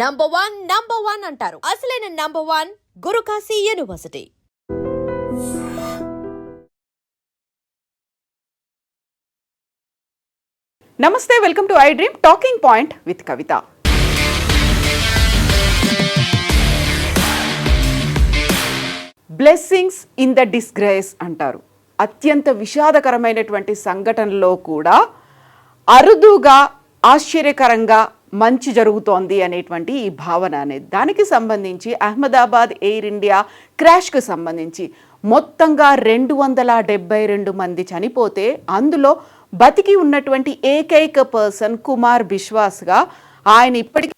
Number one number one అంటారు. అసలైన number one Gurukashi university. నమస్తే welcome to I dream talking point with Kavitha. Blessings in the disgrace అంటారు. అత్యంత విషాదకరమైనటువంటి సంఘటనలో కూడా అరుదుగా ఆశ్చర్యకరంగా మంచి జరుగుతోంది అనేటువంటి ఈ భావన అనేది. దానికి సంబంధించి అహ్మదాబాద్ ఎయిర్ ఇండియా క్రాష్కు సంబంధించి మొత్తంగా రెండు వందల డెబ్బై రెండు మంది చనిపోతే అందులో బతికి ఉన్నటువంటి ఏకైక పర్సన్ కుమార్ బిశ్వాస్గా ఆయన ఇప్పటికీ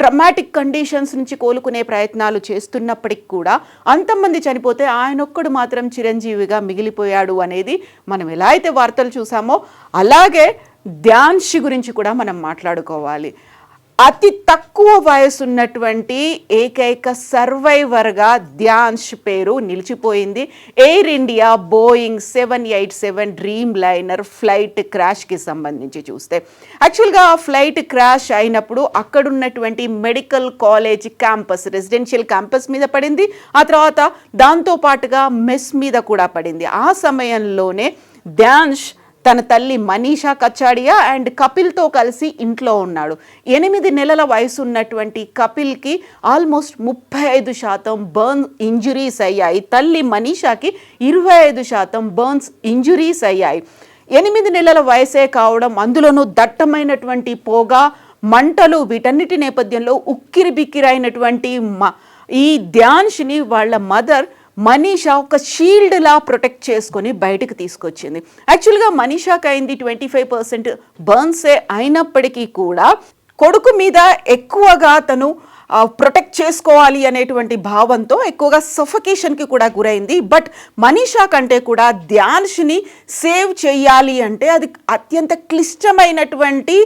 ట్రమాటిక్ కండిషన్స్ నుంచి కోలుకునే ప్రయత్నాలు చేస్తున్నప్పటికి కూడా అంతమంది చనిపోతే ఆయన ఒక్కడు మాత్రం చిరంజీవిగా మిగిలిపోయాడు అనేది మనం ఎలా అయితే వార్తలు చూసామో అలాగే ధ్యాన్షి గురించి కూడా మనం మాట్లాడుకోవాలి. అతి తక్కువ వయసు ఉన్నటువంటి ఏకైక సర్వైవర్గా ధ్యాన్ష్ పేరు నిలిచిపోయింది. Air India Boeing seven eight seven Dreamliner flight క్రాష్కి సంబంధించి చూస్తే. యాక్చువల్గా ఆ ఫ్లైట్ క్రాష్ అయినప్పుడు అక్కడున్నటువంటి medical college campus residential campus మీద పడింది. ఆ తర్వాత దాంతో పాటుగా మెస్ మీద కూడా పడింది. ఆ సమయంలోనే ధ్యాన్ష్ తన తల్లి మనీషా కచ్చాడియా అండ్ కపిల్తో కలిసి ఇంట్లో ఉన్నాడు. ఎనిమిది నెలల వయసు ఉన్నటువంటి కపిల్కి ఆల్మోస్ట్ ముప్పై ఐదు శాతం బర్న్ ఇంజురీస్ అయ్యాయి. తల్లి మనీషాకి ఇరవై ఐదు శాతం బర్న్స్ ఇంజురీస్ అయ్యాయి. ఎనిమిది నెలల వయసే కావడం అందులోనూ దట్టమైనటువంటి పొగ మంటలు వీటన్నిటి నేపథ్యంలో ఉక్కిరి బిక్కిరైనటువంటి మ ఈ ధ్యాన్ష్ని వాళ్ళ మదర్ మనీషా ఒక షీల్డ్ లా ప్రొటెక్ట్ చేసుకొని బయటకు తీసుకొచ్చింది. యాక్చువల్గా మనీషాకి అయింది ట్వంటీ ఫైవ్ పర్సెంట్ బర్న్సే అయినప్పటికీ కూడా కొడుకు మీద ఎక్కువగా తను ప్రొటెక్ట్ చేసుకోవాలి అనేటువంటి భావంతో ఎక్కువగా సఫకేషన్కి కూడా గురైంది. బట్ మనీషా కంటే కూడా ధ్యాన్ష్ని సేవ్ చేయాలి అంటే అది అత్యంత క్లిష్టమైనటువంటి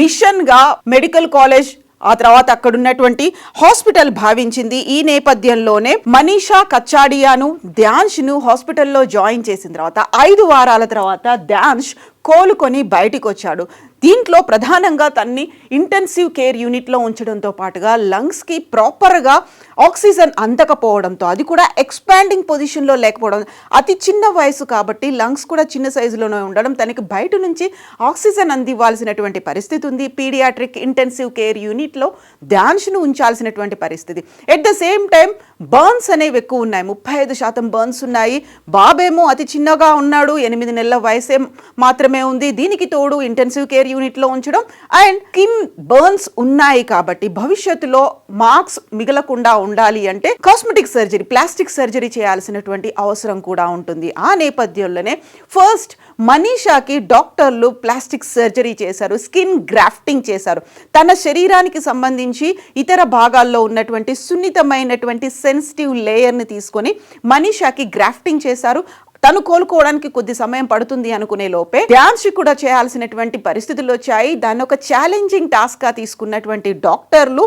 మిషన్గా మెడికల్ కాలేజ్ ఆ తర్వాత అక్కడున్నటువంటి హాస్పిటల్ భావించింది. ఈ నేపథ్యంలోనే మనీషా కచ్చాడియాను ధ్యాన్ష్ను హాస్పిటల్లో జాయిన్ చేసిన తర్వాత ఐదు వారాల తర్వాత ధ్యాన్ష్ కోలుకొని బయటికి వచ్చాడు దీంట్లో ప్రధానంగా తన్ని ఇంటెన్సివ్ కేర్ యూనిట్లో ఉంచడంతో పాటుగా లంగ్స్కి ప్రాపర్గా ఆక్సిజన్ అందకపోవడంతో అది కూడా ఎక్స్పాండింగ్ పొజిషన్లో లేకపోవడం అతి చిన్న వయసు కాబట్టి లంగ్స్ కూడా చిన్న సైజులోనే ఉండడం తనకి బయట నుంచి ఆక్సిజన్ అందివ్వాల్సినటువంటి పరిస్థితి ఉంది. పీడియాట్రిక్ ఇంటెన్సివ్ కేర్ యూనిట్లో ధ్యాన్స్ను ఉంచాల్సినటువంటి పరిస్థితి. At the same time burns అనేవి ఎక్కువ ఉన్నాయి. ముప్పై ఐదు శాతం బర్న్స్ ఉన్నాయి. బాబేమో అతి చిన్నగా ఉన్నాడు. ఎనిమిది నెలల వయసే మాత్రమే ఉంది. దీనికి తోడు ఇంటెన్సివ్ కేర్ యూనిట్లో ఉంచడం. అండ్ స్కిన్ బర్న్స్ ఉన్నాయి కాబట్టి భవిష్యత్తులో మార్క్స్ మిగలకుండా ఉండాలి అంటే కాస్మెటిక్ సర్జరీ ప్లాస్టిక్ సర్జరీ చేయాల్సినటువంటి అవసరం కూడా ఉంటుంది. ఆ నేపథ్యంలోనే ఫస్ట్ మనీషాకి డాక్టర్లు ప్లాస్టిక్ సర్జరీ చేశారు స్కిన్ గ్రాఫ్టింగ్ చేశారు. తన శరీరానికి సంబంధించి ఇతర భాగాల్లో ఉన్నటువంటి సున్నితమైనటువంటి సెన్సిటివ్ లేయర్ని తీసుకొని మనీషాకి గ్రాఫ్టింగ్ చేశారు. తను కోలుకోవడానికి కొద్ది సమయం పడుతుంది అనుకునే లోపే డ్యాన్స్ కూడా చేయాల్సినటువంటి పరిస్థితులు వచ్చాయి. దాన్ని ఒక ఛాలెంజింగ్ టాస్క్గా తీసుకున్నటువంటి డాక్టర్లు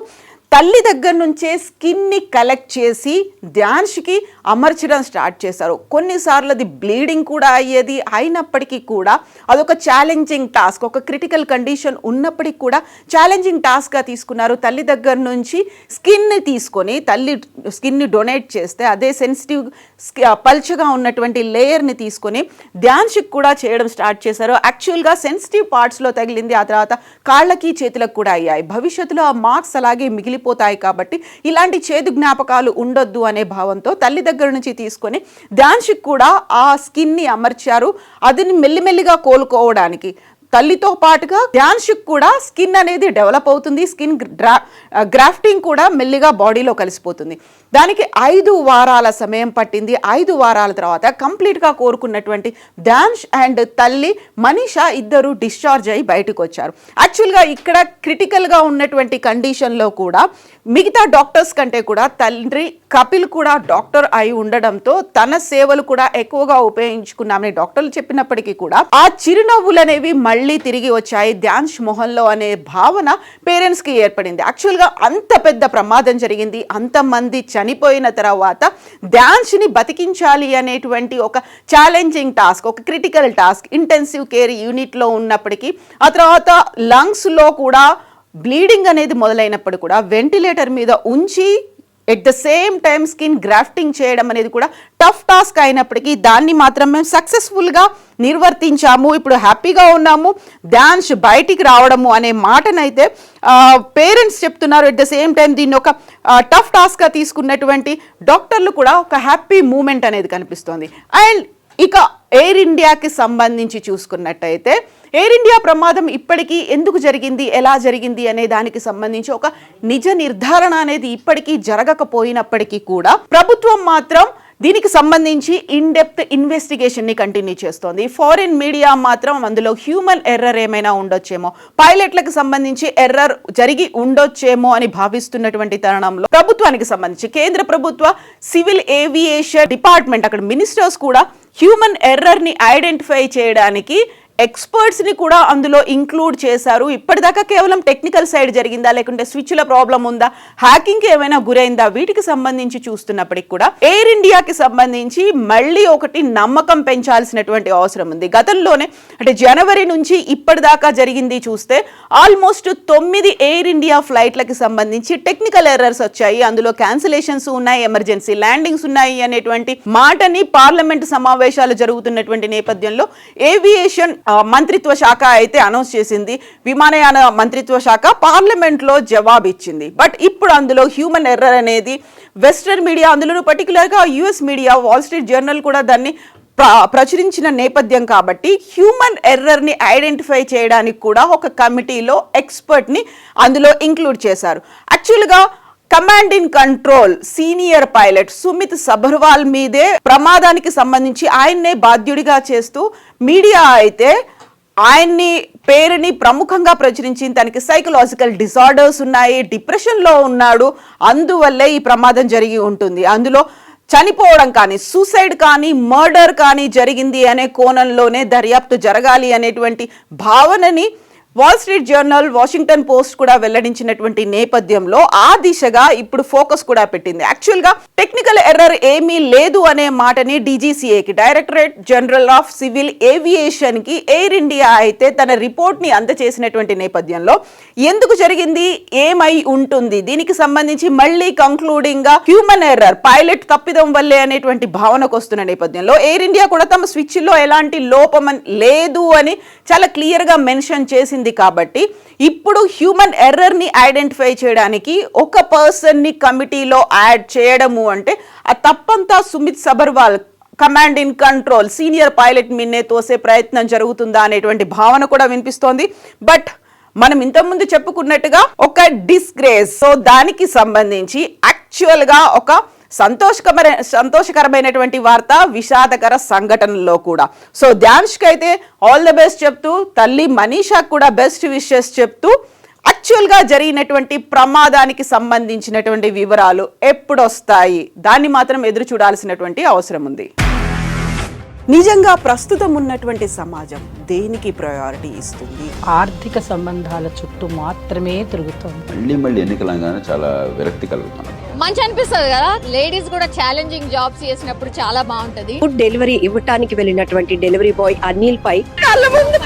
తల్లి దగ్గర నుంచే స్కిన్ని కలెక్ట్ చేసి ధ్యాన్షికి అమర్చడం స్టార్ట్ చేశారు. కొన్నిసార్లు అది బ్లీడింగ్ కూడా అయ్యేది అయినప్పటికీ కూడా అదొక ఛాలెంజింగ్ టాస్క్ ఒక క్రిటికల్ కండిషన్ ఉన్నప్పటికీ కూడా ఛాలెంజింగ్ టాస్క్గా తీసుకున్నారు. తల్లి దగ్గర నుంచి స్కిన్ని తీసుకొని తల్లి స్కిన్ని డొనేట్ చేస్తే అదే సెన్సిటివ్ పల్చగా ఉన్నటువంటి లేయర్ని తీసుకొని ధ్యాన్షికి కూడా చేయడం స్టార్ట్ చేశారు. యాక్చువల్గా సెన్సిటివ్ పార్ట్స్లో తగిలింది. ఆ తర్వాత కాళ్ళకి చేతులకు కూడా అయ్యాయి. భవిష్యత్తులో ఆ మార్క్స్ అలాగే మిగిలిపోతాయి కాబట్టి ఇలాంటి చేదు జ్ఞాపకాలు ఉండొద్దు అనే భావంతో తల్లి దగ్గర నుంచి తీసుకొని డాన్స్కి కూడా ఆ స్కిన్ని అమర్చారు. అదిని మెల్లిమెల్లిగా కోలుకోవడానికి. తల్లితో పాటుగా డ్యాన్స్కి కూడా స్కిన్ అనేది డెవలప్ అవుతుంది. స్కిన్ గ్రా గ్రాఫ్టింగ్ కూడా మెల్లిగా బాడీలో కలిసిపోతుంది. దానికి ఐదు వారాల సమయం పట్టింది. ఐదు వారాల తర్వాత కంప్లీట్గా కోరుకున్నటువంటి ధ్యాన్ష్ అండ్ తల్లి మనీషా ఇద్దరు డిశ్చార్జ్ అయ్యి బయటకు వచ్చారు యాక్చువల్గా ఇక్కడ క్రిటికల్గా ఉన్నటువంటి కండిషన్లో కూడా మిగతా డాక్టర్స్ కంటే కూడా తండ్రి కపిల్ కూడా డాక్టర్ అయి ఉండడంతో తన సేవలు కూడా ఎక్కువగా ఉపయోగించుకున్నామని డాక్టర్లు చెప్పినప్పటికీ కూడా ఆ చిరునవ్వులు అనేవి మళ్ళీ తిరిగి వచ్చాయి. ధ్యాన్స్ మొహంలో అనే భావన పేరెంట్స్కి ఏర్పడింది. యాక్చువల్గా అంత పెద్ద ప్రమాదం జరిగింది. అంతమంది చనిపోయిన తర్వాత ధ్యాన్స్ని బతికించాలి అనేటువంటి ఒక ఛాలెంజింగ్ టాస్క్ ఒక క్రిటికల్ టాస్క్ ఇంటెన్సివ్ కేర్ యూనిట్లో ఉన్నప్పటికీ ఆ తర్వాత లంగ్స్లో కూడా బ్లీడింగ్ అనేది మొదలైనప్పుడు కూడా వెంటిలేటర్ మీద ఉంచి at the same time skin grafting చేయడం అనేది కూడా టఫ్ టాస్క్ అయినప్పటికీ దాన్ని మాత్రం మేము సక్సెస్ఫుల్గా నిర్వర్తించాము. ఇప్పుడు హ్యాపీగా ఉన్నాము. డాన్స్ బయటికి రావడము అనే మాటనైతే పేరెంట్స్ చెప్తున్నారు. ఎట్ ద సేమ్ టైం దీన్ని ఒక టఫ్ టాస్క్గా తీసుకున్నటువంటి డాక్టర్లు కూడా ఒక హ్యాపీ మూమెంట్ అనేది కనిపిస్తోంది. అండ్ ఇక ఎయిర్ ఇండియాకి సంబంధించి చూసుకున్నట్టయితే ఎయిర్ ఇండియా ప్రమాదం ఇప్పటికీ ఎందుకు జరిగింది ఎలా జరిగింది అనే దానికి సంబంధించి ఒక నిజ నిర్ధారణ అనేది ఇప్పటికీ జరగకపోయినప్పటికీ కూడా ప్రభుత్వం మాత్రం దీనికి సంబంధించి ఇన్ డెప్త్ కంటిన్యూ చేస్తోంది. ఫారిన్ మీడియా మాత్రం అందులో హ్యూమన్ ఎర్రర్ ఏమైనా ఉండొచ్చేమో పైలట్లకు సంబంధించి ఎర్రర్ జరిగి ఉండొచ్చేమో అని భావిస్తున్నటువంటి తరుణంలో ప్రభుత్వానికి సంబంధించి కేంద్ర ప్రభుత్వ సివిల్ ఏవియేషన్ డిపార్ట్మెంట్ అక్కడ మినిస్టర్స్ కూడా హ్యూమన్ ఎర్రర్ని ఐడెంటిఫై చేయడానికి ఎక్స్పర్ట్స్ని కూడా అందులో ఇంక్లూడ్ చేశారు. ఇప్పటిదాకా కేవలం టెక్నికల్ సైడ్ జరిగిందా లేకుంటే స్విచ్ల ప్రాబ్లం ఉందా హ్యాకింగ్కి ఏమైనా గురైందా వీటికి సంబంధించి చూస్తున్నప్పటికి కూడా ఎయిర్ ఇండియాకి సంబంధించి మళ్ళీ ఒకటి నమ్మకం పెంచాల్సినటువంటి అవసరం ఉంది. గతంలోనే అంటే జనవరి నుంచి ఇప్పటిదాకా జరిగింది చూస్తే ఆల్మోస్ట్ తొమ్మిది ఎయిర్ ఇండియా ఫ్లైట్లకి సంబంధించి టెక్నికల్ ఎర్రర్స్ వచ్చాయి. అందులో క్యాన్సిలేషన్స్ ఉన్నాయి ఎమర్జెన్సీ ల్యాండింగ్స్ ఉన్నాయి అనేటువంటి మాటని పార్లమెంట్ సమావేశాలు జరుగుతున్నటువంటి నేపథ్యంలో ఏవియేషన్ మంత్రిత్వ శాఖ అయితే అనౌన్స్ చేసింది. విమానయాన మంత్రిత్వ శాఖ పార్లమెంట్లో జవాబు ఇచ్చింది బట్ ఇప్పుడు అందులో హ్యూమన్ ఎర్రర్ అనేది వెస్ట్రన్ మీడియా అందులో పర్టికులర్గా US media Wall Street Journal కూడా దాన్ని ప్ర- ప్రచురించిన నేపథ్యం కాబట్టి హ్యూమన్ ఎర్రర్ని ఐడెంటిఫై చేయడానికి కూడా ఒక కమిటీలో ఎక్స్పర్ట్ని అందులో ఇంక్లూడ్ చేశారు. యాక్చువల్గా command in control senior pilot Sumit Sabharwal మీదే ప్రమాదానికి సంబంధించి ఆయన్నే బాధ్యుడిగా చేస్తూ మీడియా అయితే ఆయన్ని పేరుని ప్రముఖంగా ప్రచురించి తనకి సైకలాజికల్ డిసార్డర్స్ ఉన్నాయి డిప్రెషన్లో ఉన్నాడు. అందువల్లే ఈ ప్రమాదం జరిగి ఉంటుంది. అందులో చనిపోవడం కానీ సూసైడ్ కానీ మర్డర్ కానీ జరిగింది అనే కోణంలోనే దర్యాప్తు జరగాలి అనేటువంటి భావనని Wall Street Journal Washington Post కూడా వెల్లడించినటువంటి నేపథ్యంలో ఆ దిశగా ఇప్పుడు ఫోకస్ కూడా పెట్టింది. యాక్చువల్గా టెక్నికల్ ఎర్రర్ ఏమీ లేదు అనే మాటని డీజీసీఏకి డైరెక్టరేట్ జనరల్ ఆఫ్ సివిల్ ఏవియేషన్కి ఎయిర్ ఇండియా అయితే తన రిపోర్ట్ని అందచేసినటువంటి నేపథ్యంలో ఎందుకు జరిగింది? ఏమై ఉంటుంది? దీనికి సంబంధించి మళ్ళీ కంక్లూడింగ్గా హ్యూమన్ ఎర్రర్ పైలట్ తప్పిదం వల్లే అనేటువంటి భావనకు వస్తున్న నేపథ్యంలో ఎయిర్ ఇండియా కూడా తమ స్విచ్లో ఎలాంటి లోపం లేదు అని చాలా క్లియర్గా మెన్షన్ చేసింది కాబట్టి ఇప్పుడు హ్యూమన్ ఎర్రర్ని ఐడెంటిఫై చేయడానికి ఒక పర్సన్ని కమిటీలో యాడ్ చేయడము అంటే ఆ తప్పంతా Sumit Sabharwal command in control senior pilot మిన్నే తోసే ప్రయత్నం జరుగుతుందా అనేటువంటి భావన కూడా వినిపిస్తోంది. బట్ మనం ఇంతకుముందు చెప్పుకున్నట్టుగా ఒక డిస్గ్రేస్ సో దానికి సంబంధించి యాక్చువల్గా ఒక సంతోషకర సంతోషకరమైనటువంటి వార్త విషాదకర సంఘటనలో కూడా. సో ధ్యాన్ష్కి అయితే ఆల్ ద బెస్ట్ చెప్తూ తల్లి మనీషాకు కూడా బెస్ట్ విషెస్ చెప్తూ యాక్చువల్గా జరిగినటువంటి ప్రమాదానికి సంబంధించినటువంటి వివరాలు ఎప్పుడు వస్తాయి దాన్ని మాత్రం ఎదురు చూడాల్సినటువంటి అవసరం ఉంది. నిజంగా ప్రస్తుతం ఉన్నటువంటి సమాజం దేనికి ప్రయారిటీ ఇస్తుంది? ఆర్థిక సంబంధాల చుట్టూ మాత్రమే తిరుగుతోంది. మళ్ళీ మళ్ళీ ఎన్నికలంగానే చాలా విరక్తి కలుగుతాను మంచి అనిపిస్తుంది కదా? లేడీస్ కూడా ఛాలెంజింగ్ జాబ్స్ చేసినప్పుడు చాలా బాగుంటది. ఫుడ్ డెలివరీ ఇవ్వటానికి వెళ్ళినటువంటి డెలివరీ బాయ్ అనిల్ పై. కళ్ళ ముందు